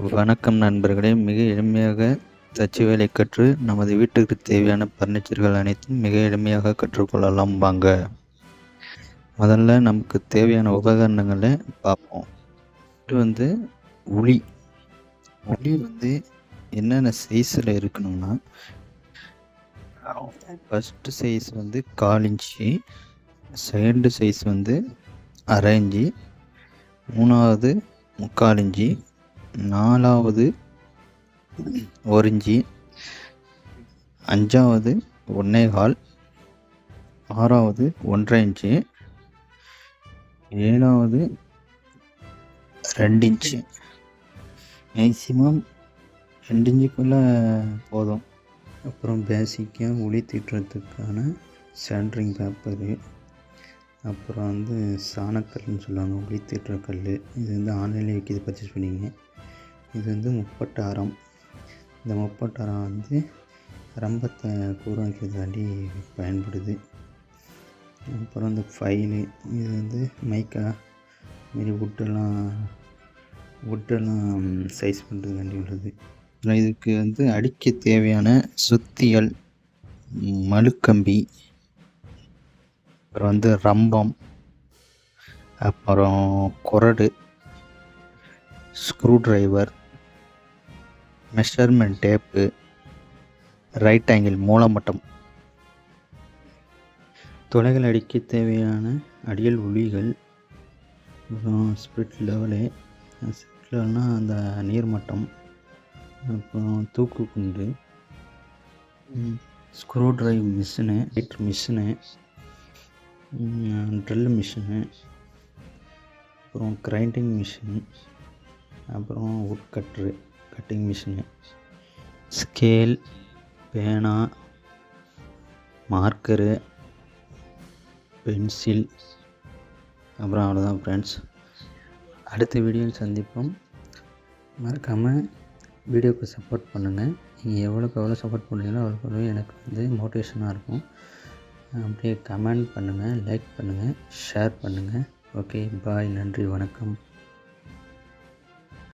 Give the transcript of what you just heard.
வணக்கம் நண்பர்களே. மிக எளிமையாக தச்சு வேலை கற்று நமது வீட்டுக்கு தேவையான பர்னிச்சர்கள் அனைத்தும் மிக எளிமையாக கற்றுக்கொள்ளலாம். வாங்க. முதல்ல நமக்கு தேவையான உபகரணங்களை பார்ப்போம். இது வந்து உளி. உளி வந்து என்னென்ன சைஸில் இருக்கணும்னா ஃபஸ்ட்டு சைஸ் வந்து கால் இன்ச்சு செகண்டு சைஸ் வந்து அரை இஞ்சி மூணாவது முக்கால் இஞ்சி நாலாவது ஒரு அஞ்சாவது ஒன்னேகால். ஆறாவது ஒன்றரை இன்ச்சு. ஏழாவது ரெண்டு இன்ச்சு. மேக்சிமம் ரெண்டு இன்ச்சுக்குள்ளே போதும். அப்புறம் பேசிக்காக ஒளி தீட்டுறதுக்கான சென்ட்ரிங் பேப்பரு அப்புறம் வந்து சாணக்கல்னு சொல்லுவாங்க ஒளி தீட்டுற கல் இது வந்து ஆன்லைனில் விற்கிது பர்ச்சேஸ் பண்ணிங்க. இது வந்து முப்பட்டாரம். இந்த முப்பட்டாரம் வந்து ரம்பத்தை கூற வைக்கிறதுக்காண்டி பயன்படுது. அப்புறம் இந்த ஃபைலு இது வந்து மைக்கா மாரி வுட்டெல்லாம் வுட்டெல்லாம் சைஸ் பண்ணுறதுக்காண்டி உள்ளது. இதுக்கு வந்து அடிக்க தேவையான சுத்தியல் மழுக்கம்பி அப்புறம் வந்து ரம்பம் அப்புறம் குரடு screw driver measurement tape right angle Moolamattam துளைகள் அடிக்க தேவையான அடியல் ஒளிகள் அப்புறம் ஸ்பிரிட் லெவலு ஸ்பிரிட் லெவல்னால் அந்த நீர்மட்டம் அப்புறம் தூக்கு குண்டு ஸ்க்ரூ டிரைவ் மிஷினு லைட்ரு மிஷினு ட்ரில் மிஷினு அப்புறம் கிரைண்டிங் மிஷின் அப்புறம் wood cutter cutting machine scale பேனா மார்க்கரு பென்சில் அப்புறம் அவ்வளோதான் ஃப்ரெண்ட்ஸ் அடுத்த வீடியோவில் சந்திப்போம். மறக்காமல் வீடியோவுக்கு சப்போர்ட் பண்ணுங்கள் நீங்கள் எவ்வளோக்கு எவ்வளோ சப்போர்ட் பண்ணுறீங்களோ அவ்வளோக்கு அவ்வளோ எனக்கு வந்து மோட்டிவேஷனாக இருக்கும். அப்படியே கமெண்ட் பண்ணுங்கள் லைக் பண்ணுங்கள் ஷேர் பண்ணுங்கள் ஓகே பாய் நன்றி வணக்கம்.